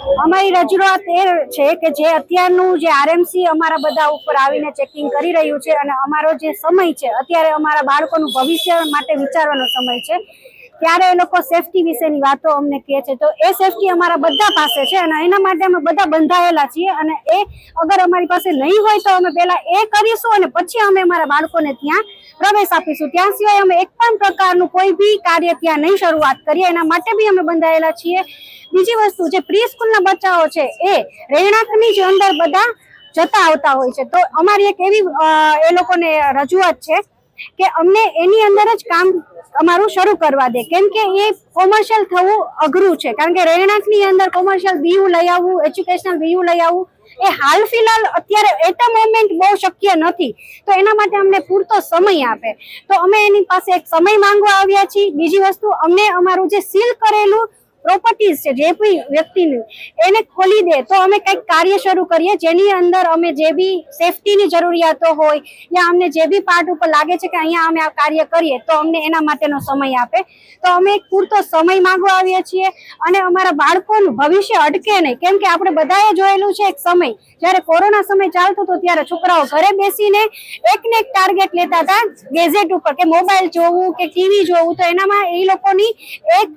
અમારી રજૂઆત એ છે કે જે અત્યારનું જે આરએમસી અમારા બધા ઉપર આવીને ચેકિંગ કરી રહ્યું છે અને અમારો જે સમય છે, અત્યારે અમારા બાળકોનું ભવિષ્ય માટે વિચારવાનો સમય છે. ત્યારે એ લોકો સેફટી વિશેની વાતો અમને કહે છે. તો એ સેફટી અમારા બધા પાસે છે અને એના માટે અમે બધા બંધાયેલા છીએ અને એ અગર અમારી પાસે નહીં હોય તો અમે પહેલા એ કરીશું અને પછી અમે અમારા બાળકોને ત્યાં પ્રવેશ આપીશું. ત્યાં સિવાય અમે એક પણ પ્રકારનું કોઈ બી કાર્ય ત્યાં નહીં શરૂઆત કરીએ. એના માટે બી અમે બંધાયેલા છીએ. બીજી વસ્તુ જે પ્રી સ્કૂલના બચ્ચાઓ છે એ રહેણાંકની જ અંદર બધા જતા આવતા હોય છે. તો અમારી એક એવી એ લોકોને રજૂઆત છે કે અમને એની અંદર જ કામ અમારું શરૂ કરવા દે. કેમ કે એ કોમર્શિયલ થવું અઘરું છે. કારણ કે રહેણાંકની અંદર કોમર્શિયલ બીયુ લઈ આવવું એજ્યુકેશનલ બીયુ લઈ આવવું, એ હાલ ફિલહાલ અત્યારે એટ અ મોમેન્ટ બહુ શક્ય નથી. તો એના માટે અમને પૂરતો સમય આપે. તો અમે એની પાસે એક સમય માંગવા આવ્યા છીએ. બીજી વસ્તુ, અમને અમારું જે સીલ કરેલું પ્રોપર્ટીઝ છે જે બી વ્યક્તિની એને ખોલી દે, તો અમે કંઈક કાર્ય શરૂ કરીએ જેની અંદર અમે જે બી સેફટીની જરૂરિયાતો હોય યા અમને જે બી પાર્ટ ઉપર લાગે છે કે અહીંયા અમે આ કાર્ય કરીએ, તો અમને એના માટેનો સમય આપે. તો અમે પૂરતો સમય માંગવા આવીએ છીએ અને અમારા બાળકોનું ભવિષ્ય અટકે નહીં. કેમ કે આપણે બધાએ જોયેલું છે એક સમય. જ્યારે કોરોના સમય ચાલતો હતો ત્યારે છોકરાઓ ઘરે બેસીને એક ને એક ટાર્ગેટ લેતા હતા ગેઝેટ ઉપર, કે મોબાઈલ જોવું કે ટીવી જોવું, તો એનામાં એ લોકોની એક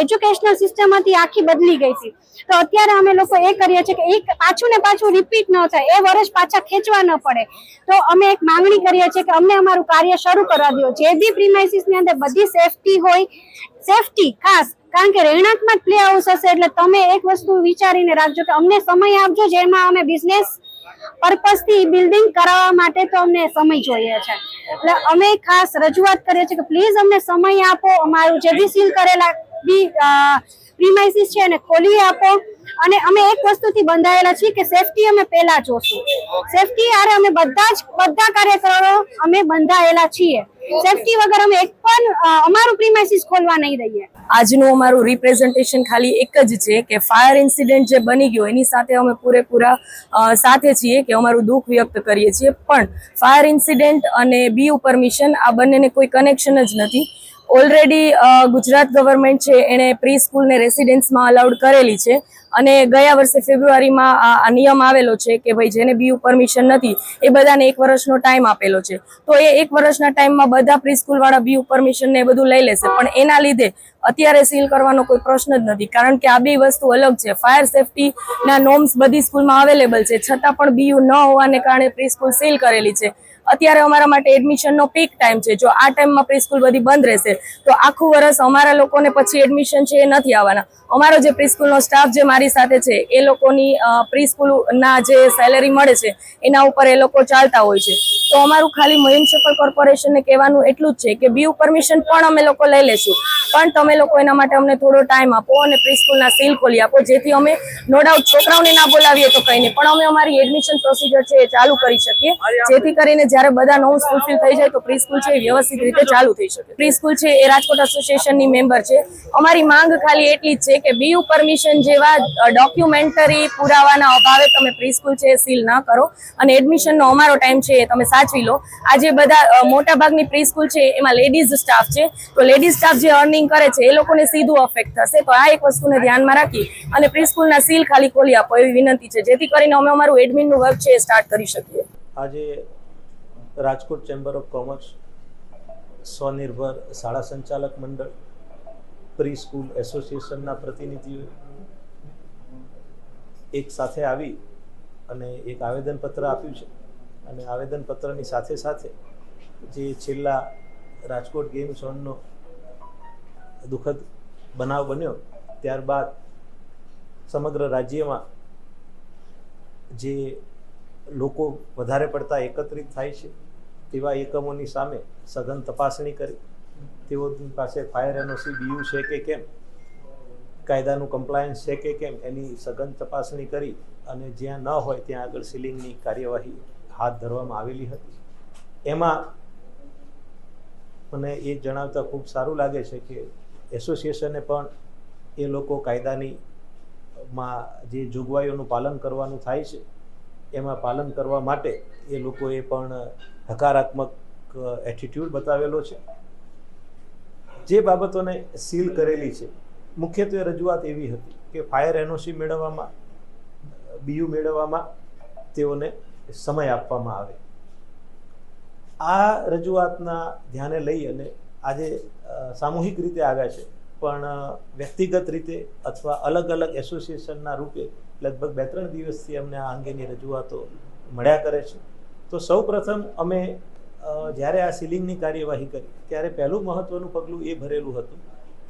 એજ્યુકેશનલ સિસ્ટમ હતી આખી બદલી ગઈ હતી. તો અત્યારે અમે લોકો એ કરીએ છીએ કે એક પાછું ને પાછું રિપીટ ન થાય, એ વર્ષ પાછા ખેંચવા ન પડે. તો અમે એક માંગણી કરીએ છીએ કે અમને અમારું કાર્ય શરૂ કરવા દો. જે બી પ્રિમાઇસીસની અંદર બધી સેફટી હોય સેફટી ખાસ, કારણ કે રહેણાંકમાં જ પ્લે હાઉસ હશે એટલે તમે એક વસ્તુ વિચારીને રાખજો કે અમને સમય આપજો, જેમાં અમે બિઝનેસ પર્પઝથી બિલ્ડિંગ કરાવવા માટે તો અમને સમય જોઈએ છે. એટલે અમે ખાસ રજૂઆત કરીએ છીએ કે પ્લીઝ અમને સમય આપો, અમારું જે બી સીલ કરેલા બી પ્રીમાઇસીસ છે એને ખોલી આપો. અને અમે એક વસ્તુથી બંધાયેલા છીએ કે સેફટી અમે પહેલા જોશું. સેફટી આરે અમે બધા જ, બધા કાર્યકરો અમે બંધાયેલા છીએ. સેફટી વગર અમે એક પણ અમારું પ્રીમાઇસીસ ખોલવા નહીં દઈએ. આજનું અમારું રિપ્રેઝન્ટેશન ખાલી એક જ છે કે ફાયર ઇન્સિડન્ટ જે બની ગયો, એની સાથે અમે પૂરેપૂરા સાથે છીએ કે અમારું દુઃખ વ્યક્ત કરીએ છીએ. પણ ફાયર ઇન્સિડન્ટ અને બીયુ પરમિશન આ બંનેને કોઈ કનેક્શન જ નથી. ઓલરેડી ગુજરાત ગવર્મેન્ટ છે, એણે પ્રી સ્કૂલને રેસિડેન્સમાં અલાઉડ કરેલી છે. અને ગયા વર્ષે ફેબ્રુઆરીમાં આ નિયમ આવેલો છે કે ભાઈ જેને બીયુ પરમિશન નથી, એ બધાને એક વર્ષનો ટાઈમ આપેલો છે. તો એ એક વર્ષના ટાઈમમાં બધા પ્રી સ્કૂલવાળા બીયુ પરમિશન ને એ બધું લઈ લેશે. પણ એના લીધે અત્યારે સીલ કરવાનો કોઈ પ્રશ્ન જ નથી. કારણ કે આ બે વસ્તુ અલગ છે. ફાયર સેફટીના નોમ્સ બધી સ્કૂલમાં અવેલેબલ છે. છતાં પણ બીયુ ન હોવાને કારણે પ્રી સ્કૂલ સીલ કરેલી છે. અત્યારે અમારા માટે એડમિશનનો પીક ટાઈમ છે. જો આ ટાઈમમાં પ્રીસ્કૂલ બધી બંધ રહેશે, તો આખું વર્ષ અમારા લોકોને પછી એડમિશન છે એ નથી આવવાના. અમારો જે પ્રીસ્કૂલનો સ્ટાફ જે મારી સાથે છે, એ લોકોની પ્રીસ્કૂલના જે સેલેરી મળે છે, એના ઉપર એ લોકો ચાલતા હોય છે. તો અમારું ખાલી મ્યુનિસિપલ કોર્પોરેશનને કહેવાનું એટલું જ છે કે બીયુ પરમિશન પણ અમે લોકો લઈ લેશું. પણ તમે લોકો એના માટે અમને થોડો ટાઈમ આપો અને પ્રીસ્કૂલના સીલ ખોલી આપો. જેથી અમે નો ડાઉટ છોકરાઓને ના બોલાવીએ તો કંઈ નહીં. પણ અમે અમારી એડમિશન પ્રોસિજર છે એ ચાલુ કરી શકીએ. જેથી કરીને જ્યારે બધા નોમ્સ ફૂલફિલ થઈ જાય તો પ્રીસ્કૂલ છે એ વ્યવસ્થિત રીતે ચાલુ થઈ શકે. પ્રીસ્કૂલ છે એ રાજકોટ એસોસિએશનની મેમ્બર છે. અમારી માંગ ખાલી એટલી જ છે કે બીયુ પરમિશન જેવા ડોક્યુમેન્ટરી પુરાવાના અભાવે તમે પ્રીસ્કૂલ છે સીલ ના કરો. અને એડમિશનનો અમારો ટાઈમ છે એ તમે સાચવી લો. આજે બધા અ, મોટા ભાગની પ્રી સ્કૂલ છે એમાં લેડીઝ સ્ટાફ છે. તો લેડીઝ સ્ટાફ જે અર્નિંગ કરે છે એ લોકોને સીધું અફેક્ટ થશે. તો આ એક વસ્તુને ધ્યાનમાં રાખી અને પ્રી સ્કૂલના સીલ ખાલી ખોલી આપો એવી વિનંતી છે. જેથી કરીને અમે અમારું એડમિનનું વર્ક છે એ સ્ટાર્ટ કરી શકીએ. આજે રાજકોટ ચેમ્બર ઓફ કોમર્સ સ્વનિર્ભર શાળા સંચાલક મંડળ પ્રી સ્કૂલ એસોસિએશનના પ્રતિનિધિઓ એક સાથે આવી અને એક આવેદનપત્ર આપ્યું છે. અને આવેદનપત્રની સાથે સાથે જે છેલ્લા રાજકોટ ગેમ ઝોનનો દુઃખદ બનાવ બન્યો, ત્યારબાદ સમગ્ર રાજ્યમાં જે લોકો વધારે પડતા એકત્રિત થાય છે, તેવા એકમોની સામે સઘન તપાસણી કરી. તેઓની પાસે ફાયર એનઓસી બીયુ છે કે કેમ? કાયદાનું કમ્પ્લાયન્સ છે કે કેમ? એની સઘન તપાસણી કરી અને જ્યાં ન હોય ત્યાં આગળ સીલિંગની કાર્યવાહી હાથ ધરવામાં આવેલી હતી. એમાં મને એ જણાવતા ખૂબ સારું લાગે છે કે એસોસિએશને પણ એ લોકો કાયદાની માં જે જોગવાઈઓનું પાલન કરવાનું થાય છે, એમાં પાલન કરવા માટે એ લોકોએ પણ હકારાત્મક એટીટ્યૂડ બતાવેલો છે. જે બાબતોને સીલ કરેલી છે. મુખ્યત્વે રજૂઆત એવી હતી કે ફાયર એનઓસી મેળવવામાં બીયુ મેળવવામાં તેઓને સમય આપવામાં આવે. આ રજૂઆતના ધ્યાને લઈ અને આજે સામૂહિક રીતે આવ્યા છે, પણ વ્યક્તિગત રીતે અથવા અલગ અલગ એસોસિએશનના રૂપે લગભગ બે ત્રણ દિવસથી અમને આ અંગેની રજૂઆતો મળ્યા કરે છે. તો સૌ અમે જ્યારે આ સીલિંગની કાર્યવાહી કરી, ત્યારે પહેલું મહત્વનું પગલું એ ભરેલું હતું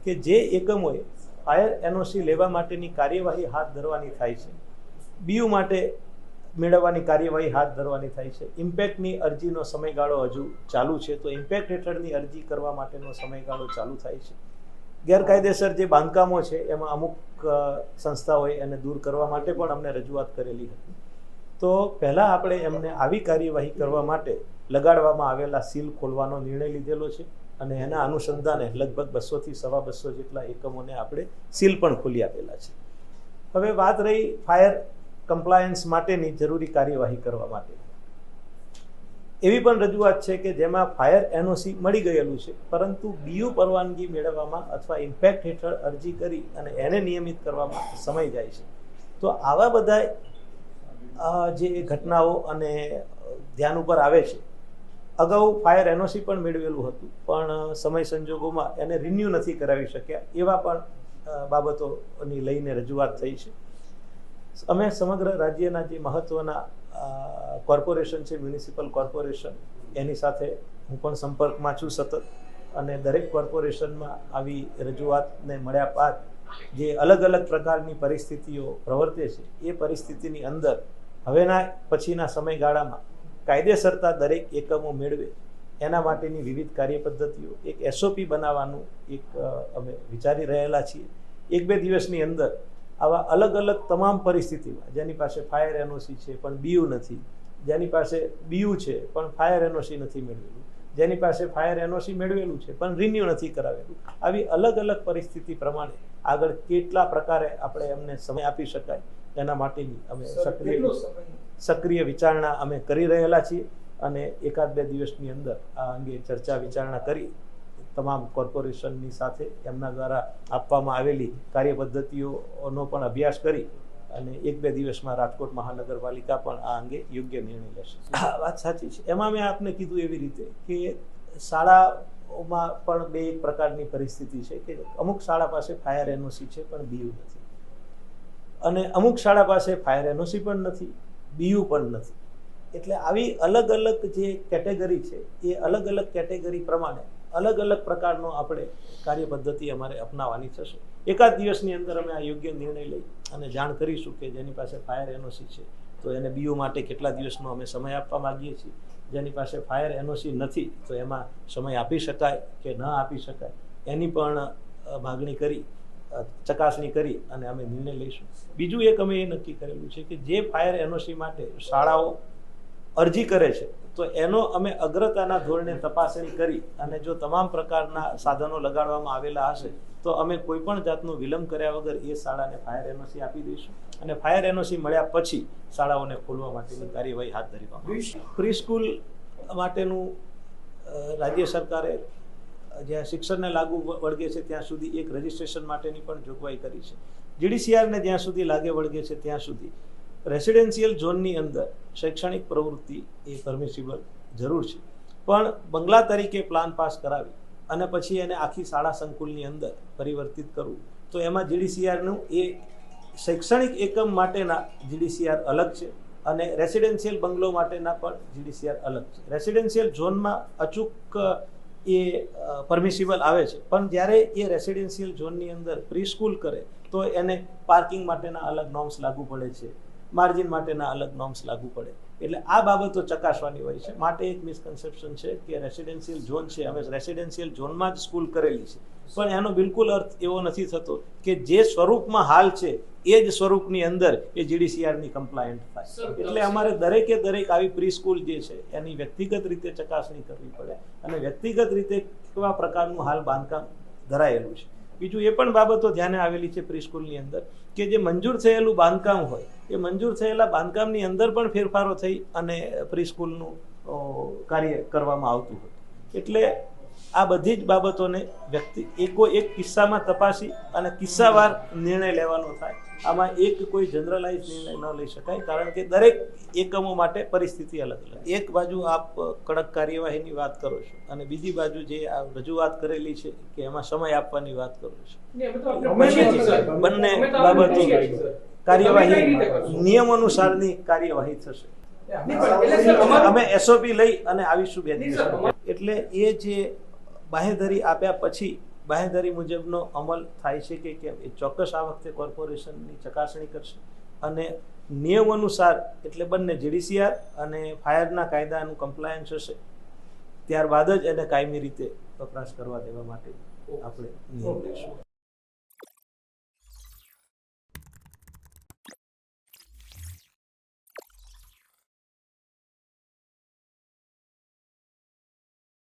કે જે એકમોએ ફાયર એનઓસી લેવા માટેની કાર્યવાહી હાથ ધરવાની થાય છે. બીયુ માટે મેળવવાની કાર્યવાહી હાથ ધરવાની થાય છે. ઇમ્પેક્ટની અરજીનો સમયગાળો હજુ ચાલુ છે, તો ઇમ્પેક્ટ હેઠળની અરજી કરવા માટેનો સમયગાળો ચાલુ થાય છે. ગેરકાયદેસર જે બાંધકામો છે, એમાં અમુક સંસ્થાઓએ એને દૂર કરવા માટે પણ અમને રજૂઆત કરેલી હતી. તો પહેલાં આપણે એમને આવી કાર્યવાહી કરવા માટે લગાડવામાં આવેલા સીલ ખોલવાનો નિર્ણય લીધેલો છે અને એના અનુસંધાને લગભગ બસોથી સવા બસો જેટલા એકમોને આપણે સીલ પણ ખોલી આપેલા છે. હવે વાત રહી ફાયર કમ્પ્લાયન્સ માટેની જરૂરી કાર્યવાહી કરવા માટે. એવી પણ રજૂઆત છે કે જેમાં ફાયર એનઓસી મળી ગયેલું છે, પરંતુ બીયુ પરવાનગી મેળવવામાં અથવા ઇમ્પેક્ટ હેઠળ અરજી કરી અને એને નિયમિત કરવામાં સમય જાય છે. તો આવા બધા જે ઘટનાઓ અને ધ્યાન ઉપર આવે છે, અગાઉ ફાયર એનઓસી પણ મેળવેલું હતું, પણ સમય સંજોગોમાં એને રિન્યૂ નથી કરાવી શક્યા, એવા પણ બાબતોની લઈને રજૂઆત થઈ છે. અમે સમગ્ર રાજ્યના જે મહત્વના કોર્પોરેશન છે, મ્યુનિસિપલ કોર્પોરેશન, એની સાથે હું પણ સંપર્કમાં છું સતત. અને દરેક કોર્પોરેશનમાં આવી રજૂઆતને મળ્યા બાદ જે અલગ અલગ પ્રકારની પરિસ્થિતિઓ પ્રવર્તે છે, એ પરિસ્થિતિની અંદર હવેના પછીના સમયગાળામાં કાયદેસરતા દરેક એકમો મેળવે. એના માટેની વિવિધ કાર્ય પદ્ધતિઓ એક એસઓપી બનાવવાનું એક અમે વિચારી રહેલા છીએ. એક બે દિવસની અંદર આવા અલગ અલગ તમામ પરિસ્થિતિમાં જેની પાસે ફાયર એનઓસી છે પણ બીયુ નથી જેની પાસે બીયુ છે પણ ફાયર એનઓસી નથી મેળવેલું જેની પાસે ફાયર એનઓસી મેળવેલું છે પણ રિન્યુ નથી કરાવેલું આવી અલગ અલગ પરિસ્થિતિ પ્રમાણે આગળ કેટલા પ્રકારે આપણે એમને સમય આપી શકાય એના માટેની અમે સક્રિય સક્રિય વિચારણા અમે કરી રહેલા છીએ અને એકાદ બે દિવસની અંદર આ અંગે ચર્ચા વિચારણા કરી તમામ કોર્પોરેશનની સાથે એમના દ્વારા આપવામાં આવેલી કાર્ય પદ્ધતિઓનો પણ અભ્યાસ કરી અને એક બે દિવસમાં રાજકોટ મહાનગરપાલિકા પણ આ અંગે યોગ્ય નિર્ણય લેશે. વાત સાચી છે. એમાં મેં આપને કીધું એવી રીતે કે શાળાઓમાં પણ બે એક પ્રકારની પરિસ્થિતિ છે કે અમુક શાળા પાસે ફાયર એનઓસી છે, પણ બીયુ નથી. અને અમુક શાળા પાસે ફાયર એનઓસી પણ નથી, બીયુ પણ નથી. એટલે આવી અલગ અલગ જે કેટેગરી છે, એ અલગ અલગ કેટેગરી પ્રમાણે અલગ અલગ પ્રકારનો આપણે કાર્ય પદ્ધતિ અમારે અપનાવવાની થશે. એકાદ દિવસની અંદર અમે આ યોગ્ય નિર્ણય લઈ અને જાણ કરીશું કે જેની પાસે ફાયર એનઓસી છે, તો એને બીઓ માટે કેટલા દિવસનો અમે સમય આપવા માગીએ છીએ. જેની પાસે ફાયર એનઓસી નથી, તો એમાં સમય આપી શકાય કે ન આપી શકાય, એની પણ માગણી કરી ચકાસણી કરી અને અમે નિર્ણય લઈશું. બીજું એક અમે એ નક્કી કરેલું છે કે જે ફાયર એનઓસી માટે શાળાઓ અરજી કરે છે તો એનો અમે અગ્રતાના ધોરણે તપાસણી કરી અને જો તમામ પ્રકારના સાધનો લગાડવામાં આવેલા હશે, તો અમે કોઈ પણ જાતનો વિલંબ કર્યા વગર એ શાળાને ફાયર એનઓસી આપી દઈશું. અને ફાયર એનઓસી મળ્યા પછી શાળાઓને ખોલવા માટેની કાર્યવાહી હાથ ધરી પ્રી સ્કૂલ માટેનું રાજ્ય સરકારે જ્યાં શિક્ષણને લાગુ વળગે છે ત્યાં સુધી એક રજિસ્ટ્રેશન માટેની પણ જોગવાઈ કરી છે. જીડીસીઆરને જ્યાં સુધી લાગે વળગે છે ત્યાં સુધી રેસિડેન્શિયલ ઝોનની અંદર શૈક્ષણિક પ્રવૃત્તિ એ પરમિસિબલ જરૂર છે. પણ બંગલા તરીકે પ્લાન પાસ કરાવી અને પછી એને આખી શાળા સંકુલની અંદર પરિવર્તિત કરવું, તો એમાં જીડીસીઆરનું એ શૈક્ષણિક એકમ માટેના જીડીસીઆર અલગ છે અને રેસિડેન્શિયલ બંગલો માટેના પણ જીડીસીઆર અલગ છે. રેસિડેન્શિયલ ઝોનમાં અચૂક એ પરમિસિબલ આવે છે. પણ જ્યારે એ રેસિડેન્શિયલ ઝોનની અંદર પ્રી સ્કૂલ કરે, તો એને પાર્કિંગ માટેના અલગ નોર્મ્સ લાગુ પડે છે. માર્જિન માટેના અલગ નોર્મ્સ લાગુ પડે. એટલે આ બાબતો ચકાસવાની હોય છે. માટે એક મિસકન્સેપ્શન છે કે રેસિડેન્શિયલ ઝોન છે. અમે રેસિડેન્શિયલ ઝોનમાં જ સ્કૂલ કરેલી છે. પણ એનો બિલકુલ અર્થ એવો નથી થતો કે જે સ્વરૂપમાં હાલ છે એ જ સ્વરૂપની અંદર એ જીડીસીઆરની કમ્પ્લાયન્ટ થાય. એટલે અમારે દરેકે દરેક આવી પ્રી સ્કૂલ જે છે એની વ્યક્તિગત રીતે ચકાસણી કરવી પડે. અને વ્યક્તિગત રીતે કેવા પ્રકારનું હાલ બાંધકામ ધરાયેલું છે. બીજું એ પણ બાબતો ધ્યાને આવેલી છે પ્રીસ્કૂલની અંદર કે જે મંજૂર થયેલું બાંધકામ હોય, એ મંજૂર થયેલા બાંધકામની અંદર પણ ફેરફારો થઈ અને પ્રીસ્કૂલનું કાર્ય કરવામાં આવતું હોય. એટલે આ બધી જ બાબતોને વ્યક્તિ એકો એક કિસ્સામાં તપાસી અને કિસ્સાવાર નિર્ણય લેવાનો થાય. આમાં એક કોઈ જનરલાઇઝ નિર્ણય ન લઈ શકાય કારણ કે દરેક એકમો માટે પરિસ્થિતિ અલગ અલગ એક બાજુ આપ કડક કાર્યવાહીની વાત કરો છો અને બીજી બાજુ જે આ રજૂઆત કરેલી છે કે એમાં સમય આપવાની વાત કરો છો. બંને બાબતો કાર્યવાહી નિયમ અનુસારની કાર્યવાહી થશે. અમે એસઓપી લઈ અને આવીશું બે દિવસ એટલે એ જે બાહેધરી આપ્યા પછી બાહેધરી મુજબનો અમલ થાય છે કે કેમ? એ ચોક્કસ આ વખતે કોર્પોરેશનની ચકાસણી કરશે. અને નિયમ અનુસાર એટલે બંને જીડીસીઆર અને ફાયરના કાયદાનું કમ્પ્લાયન્સ હશે. ત્યારબાદ જ એને કાયમી રીતે વપરાશ કરવા દેવા માટે આપણે નિયમ લઈશું.